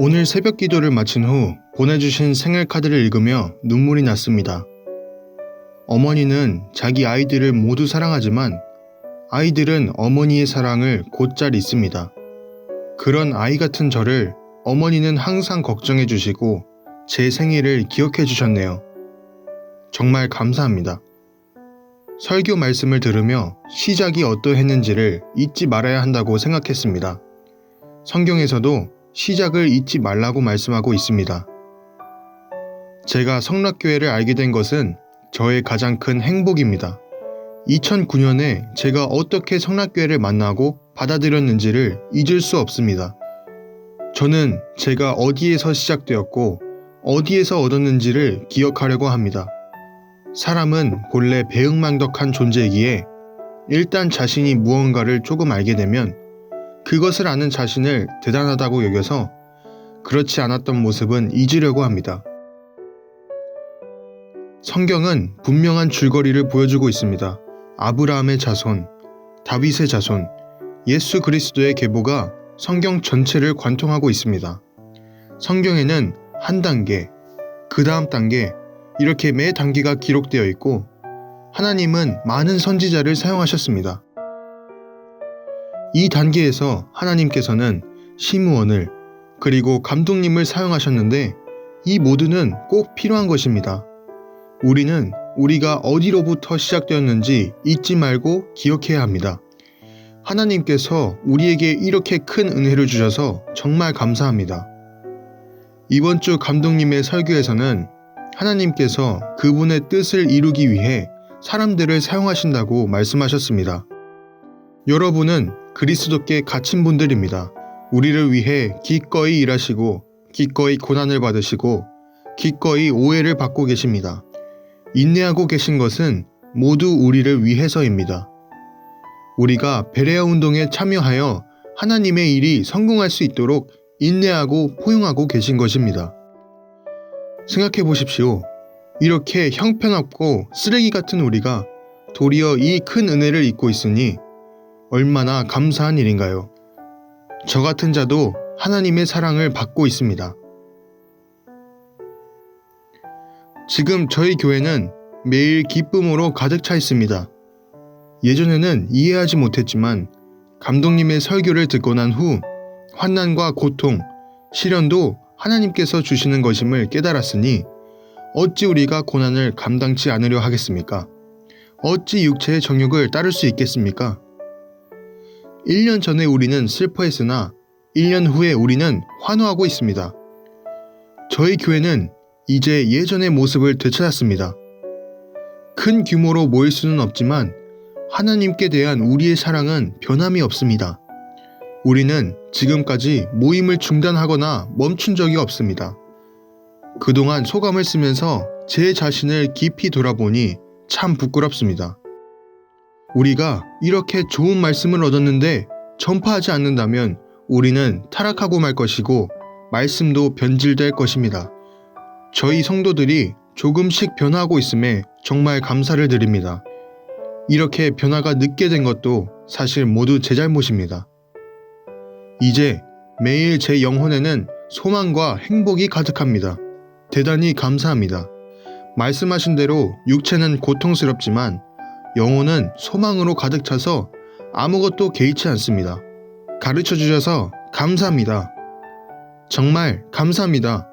오늘 새벽 기도를 마친 후 보내주신 생일 카드를 읽으며 눈물이 났습니다. 어머니는 자기 아이들을 모두 사랑하지만 아이들은 어머니의 사랑을 곧잘 잊습니다. 그런 아이 같은 저를 어머니는 항상 걱정해 주시고 제 생일을 기억해 주셨네요. 정말 감사합니다. 설교 말씀을 들으며 시작이 어떠했는지를 잊지 말아야 한다고 생각했습니다. 성경에서도 시작을 잊지 말라고 말씀하고 있습니다. 제가 성락교회를 알게 된 것은 저의 가장 큰 행복입니다. 2009년에 제가 어떻게 성락교회를 만나고 받아들였는지를 잊을 수 없습니다. 저는 제가 어디에서 시작되었고 어디에서 얻었는지를 기억하려고 합니다. 사람은 본래 배응망덕한 존재이기에 일단 자신이 무언가를 조금 알게 되면 그것을 아는 자신을 대단하다고 여겨서 그렇지 않았던 모습은 잊으려고 합니다. 성경은 분명한 줄거리를 보여주고 있습니다. 아브라함의 자손, 다윗의 자손, 예수 그리스도의 계보가 성경 전체를 관통하고 있습니다. 성경에는 한 단계, 그 다음 단계, 이렇게 매 단계가 기록되어 있고 하나님은 많은 선지자를 사용하셨습니다. 이 단계에서 하나님께서는 시무원을 그리고 감독님을 사용하셨는데 이 모두는 꼭 필요한 것입니다. 우리는 우리가 어디로부터 시작되었는지 잊지 말고 기억해야 합니다. 하나님께서 우리에게 이렇게 큰 은혜를 주셔서 정말 감사합니다. 이번 주 감독님의 설교에서는 하나님께서 그분의 뜻을 이루기 위해 사람들을 사용하신다고 말씀하셨습니다. 여러분은 그리스도께 갇힌 분들입니다. 우리를 위해 기꺼이 일하시고 기꺼이 고난을 받으시고 기꺼이 오해를 받고 계십니다. 인내하고 계신 것은 모두 우리를 위해서입니다. 우리가 베레아 운동에 참여하여 하나님의 일이 성공할 수 있도록 인내하고 포용하고 계신 것입니다. 생각해 보십시오. 이렇게 형편없고 쓰레기 같은 우리가 도리어 이 큰 은혜를 잊고 있으니 얼마나 감사한 일인가요? 저 같은 자도 하나님의 사랑을 받고 있습니다. 지금 저희 교회는 매일 기쁨으로 가득 차 있습니다. 예전에는 이해하지 못했지만 감독님의 설교를 듣고 난 후 환난과 고통, 시련도 하나님께서 주시는 것임을 깨달았으니 어찌 우리가 고난을 감당치 않으려 하겠습니까? 어찌 육체의 정욕을 따를 수 있겠습니까? 1년 전에 우리는 슬퍼했으나 1년 후에 우리는 환호하고 있습니다. 저희 교회는 이제 예전의 모습을 되찾았습니다. 큰 규모로 모일 수는 없지만 하나님께 대한 우리의 사랑은 변함이 없습니다. 우리는 지금까지 모임을 중단하거나 멈춘 적이 없습니다. 그동안 소감을 쓰면서 제 자신을 깊이 돌아보니 참 부끄럽습니다. 우리가 이렇게 좋은 말씀을 얻었는데 전파하지 않는다면 우리는 타락하고 말 것이고 말씀도 변질될 것입니다. 저희 성도들이 조금씩 변화하고 있음에 정말 감사를 드립니다. 이렇게 변화가 늦게 된 것도 사실 모두 제 잘못입니다. 이제 매일 제 영혼에는 소망과 행복이 가득합니다. 대단히 감사합니다. 말씀하신 대로 육체는 고통스럽지만 영혼은 소망으로 가득 차서 아무것도 개의치 않습니다. 가르쳐 주셔서 감사합니다. 정말 감사합니다.